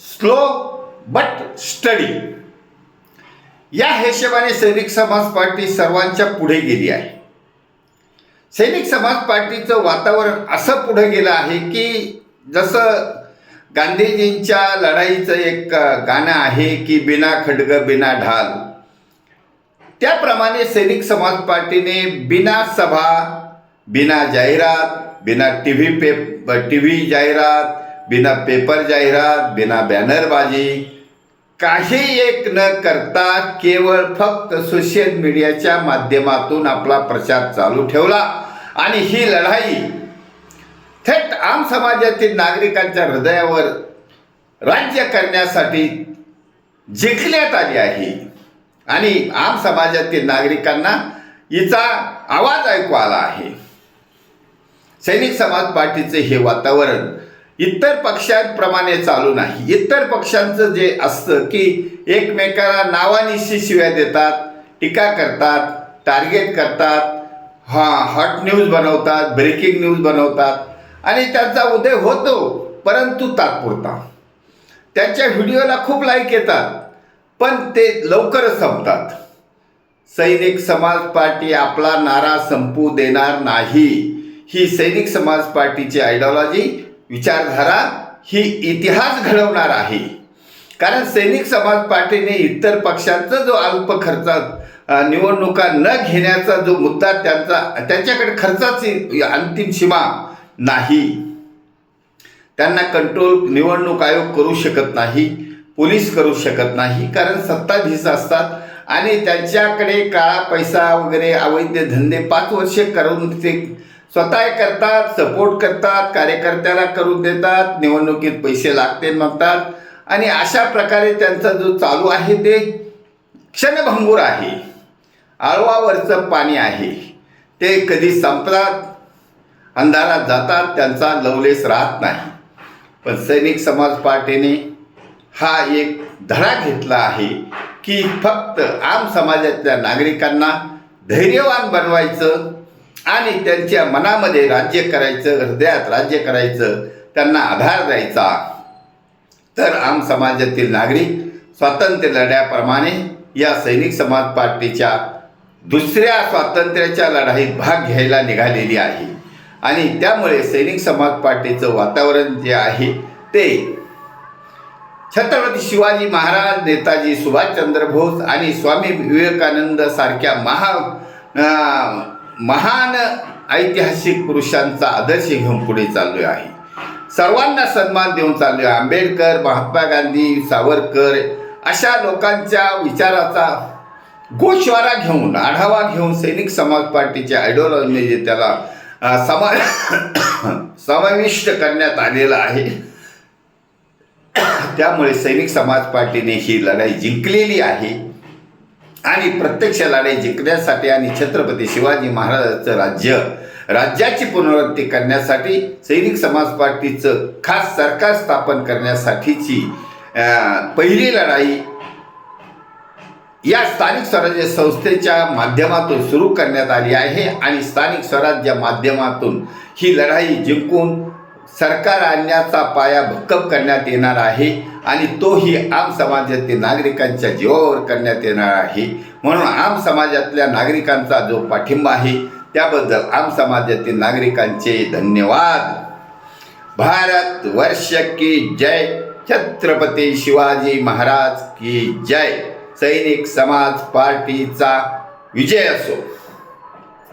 Slow but study. या हिशोबाने सैनिक समाज पार्टी सर्वांच्या पुढे गेली आहे. सैनिक समाज पार्टीचं वातावरण असं पुढे गेलं आहे की जसं गांधीजींच्या लढाईचं एक गाणं आहे की बिना खडग बिना ढाल. त्याप्रमाणे सैनिक समाज पार्टीने बिना सभा बिना जाहिरात बिना टी व्ही पे टी व्ही जाहिरात बिना पेपर जाहिरात बिना बॅनरबाजी काही एक न करता केवळ फक्त सोशल मीडियाच्या माध्यमातून आपला प्रचार चालू ठेवला. आणि ही लढाई थेट आम समाजातील नागरिकांच्या हृदयावर राज्य करण्यासाठी जिंकण्यात आली आहे. आणि आम समाजातील नागरिकांना हिचा आवाज ऐकू आला आहे. सैनिक समाज पार्टीचे हे वातावरण इतर पक्षांप्रमाणे चालू नाही. इतर पक्षांचं जे असतं की एकमेकाला नावानिशी शिव्या देतात टीका करतात टार्गेट करतात हां हॉट न्यूज बनवतात ब्रेकिंग न्यूज बनवतात आणि त्यांचा उदय होतो परंतु तात्पुरता. त्यांच्या व्हिडिओला खूप लाईक येतात पण ते लवकरच संपतात. सैनिक समाज पार्टी आपला नारा संपू देणार नाही. ही सैनिक समाज पार्टीची आयडिओलॉजी विचारधारा ही इतिहास घडवणार आहे. कारण सैनिक समाज पार्टीने इतर पक्षांचा जो अल्प खर्चात निवडणुका न घेण्याचा जो मुद्दा त्यांचा त्यांच्याकडे खर्चाची अंतिम सीमा नाही. त्यांना कंट्रोल निवडणूक आयोग करू शकत नाही पोलीस करू शकत नाही कारण सत्ताधीश असतात आणि त्यांच्याकडे काळा पैसा वगैरे अवैध धंदे पाच वर्षे करून ते स्वतः करतात सपोर्ट करतात कार्यकर्त्याला करून देतात निवडणुकीत पैसे लागते म्हणतात. आणि अशा प्रकारे त्यांचा जो चालू आहे ते क्षणभंगूर आहे. आळवावरचं पाणी आहे. ते कधी संपतात अंधारात जातात त्यांचा लवलेस राहत नाही. पण सैनिक समाज पार्टीने हा एक धडा घेतला आहे की फक्त आम समाजातल्या नागरिकांना धैर्यवान बनवायचं आणि त्यांच्या मनामध्ये राज्य करायचं हृदयात राज्य करायचं त्यांना आधार द्यायचा. तर आम समाजातील नागरिक स्वातंत्र्य लढ्याप्रमाणे या सैनिक समाज पार्टीच्या दुसऱ्या स्वातंत्र्याच्या लढाईत भाग घ्यायला निघालेली आहे. आणि त्यामुळे सैनिक समाज पार्टीचं वातावरण जे आहे ते छत्रपती शिवाजी महाराज नेताजी सुभाषचंद्र बोस आणि स्वामी विवेकानंद सारख्या महा महान ऐतिहासिक पुरुषांचा आदर्श घेऊन पुढे चाललो आहे. सर्वांना सन्मान देऊन चाललो आहे आंबेडकर महात्मा गांधी सावरकर अशा लोकांच्या विचाराचा गोशवारा घेऊन आढावा घेऊन सैनिक समाज पार्टीच्या आयडिओलॉजीने जे त्याला समा समाविष्ट करण्यात आलेला आहे. त्यामुळे सैनिक समाज पार्टीने ही लढाई जिंकलेली आहे. आणि प्रत्यक्ष लढाई जिंकण्यासाठी आणि छत्रपती शिवाजी महाराजांचं राज्य राज्याची पुनरावृत्ती करण्यासाठी सैनिक समाज पार्टीचं खास सरकार स्थापन करण्यासाठीची पहिली लढाई या स्थानिक स्वराज्य संस्थेच्या माध्यमातून सुरू करण्यात आली आहे आणि स्थानिक स्वराज्य माध्यमातून ही लढाई जिंकून सरकार आणण्याचा पाया भक्कम करण्यात येणार आहे आणि तोही आम समाजातील नागरिकांच्या जीवावर करण्यात येणार आहे. म्हणून आम समाजातल्या नागरिकांचा जो पाठिंबा आहे त्याबद्दल आम समाजातील नागरिकांचे धन्यवाद. भारत वर्ष की जय. छत्रपती शिवाजी महाराज की जय. सैनिक समाज पार्टीचा विजय असो.